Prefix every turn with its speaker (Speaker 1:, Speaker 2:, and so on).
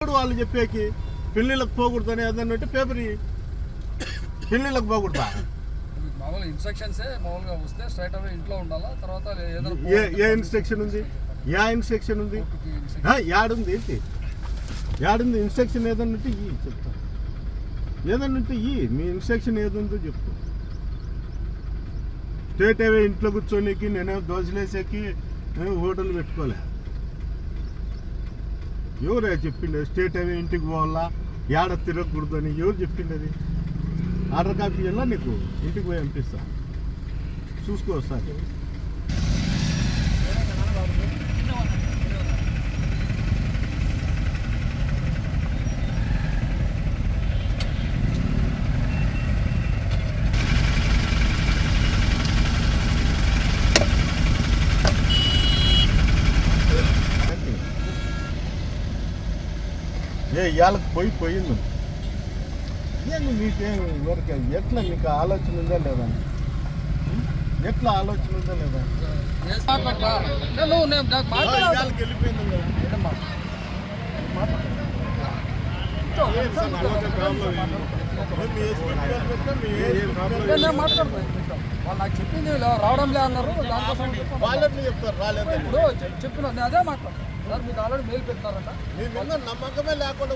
Speaker 1: వాళ్ళు చెప్పేకి పెళ్ళిళ్ళకి పోకూడదని ఏదన్నా అంటే పేపర్ ఇయ్యి. పెళ్ళిళ్ళకి పోకూడదా? ఏ ఏ ఇన్స్ట్రక్షన్ ఉంది? యా ఇన్స్ట్రక్షన్ ఉంది? యాడుంది ఏంటి? యాడుంది ఇన్స్ట్రక్షన్ ఏదన్నా ఉంటే ఇయ్యి చెప్తా. ఏదన్నా ఉంటే ఇయ్యి మీ ఇన్స్ట్రక్షన్ ఏదుందో చెప్పు. స్టేట్ అవే ఇంట్లో కూర్చోనికి నేనేమో దోశలేసేకి నేను హోటల్ పెట్టుకోలే. ఎవరే చెప్పిండే స్టేట్ అవే ఇంటికి పోవాలా? ఏడ తిరగకూడదు అని ఎవరు చెప్పిండేది? ఆర్డర్ కాపీ వెళ్ళా నీకు? ఇంటికి పోయి పంపిస్తా. చూసుకో సార్ ఏ ఇవాళకి పోయి పోయింది ఏంది మీకేం ఊరికే? ఎట్లా మీకు ఆలోచన ఉందా లేదా? ఎట్లా ఆలోచన ఉందా లేదా? వెళ్ళిపోయింది కదా.
Speaker 2: ఏంటమ్మా?
Speaker 1: ఏం సార్ నాకు ప్రాబ్లం ఏంటి? ఏ మీ ఎస్పీ పేరు పెట్టా, మీ ఏం ప్రాబ్లం
Speaker 2: నేను
Speaker 1: ఏంటి?
Speaker 2: నేను మాట్లాడతా ఇంట్లో. వాళ్ళు నాకు చెప్పింది రావడం లే అన్నారు దానికోసం
Speaker 1: వాళ్ళని చెప్తారు రాలేదని
Speaker 2: ఇప్పుడు చెప్- చెప్పిన నేను అదే మాట్లాడతాను సార్ మీకు ఆల్రెడీ మెయిల్ పెట్టినారంట
Speaker 1: నమ్మకమే లేకుండా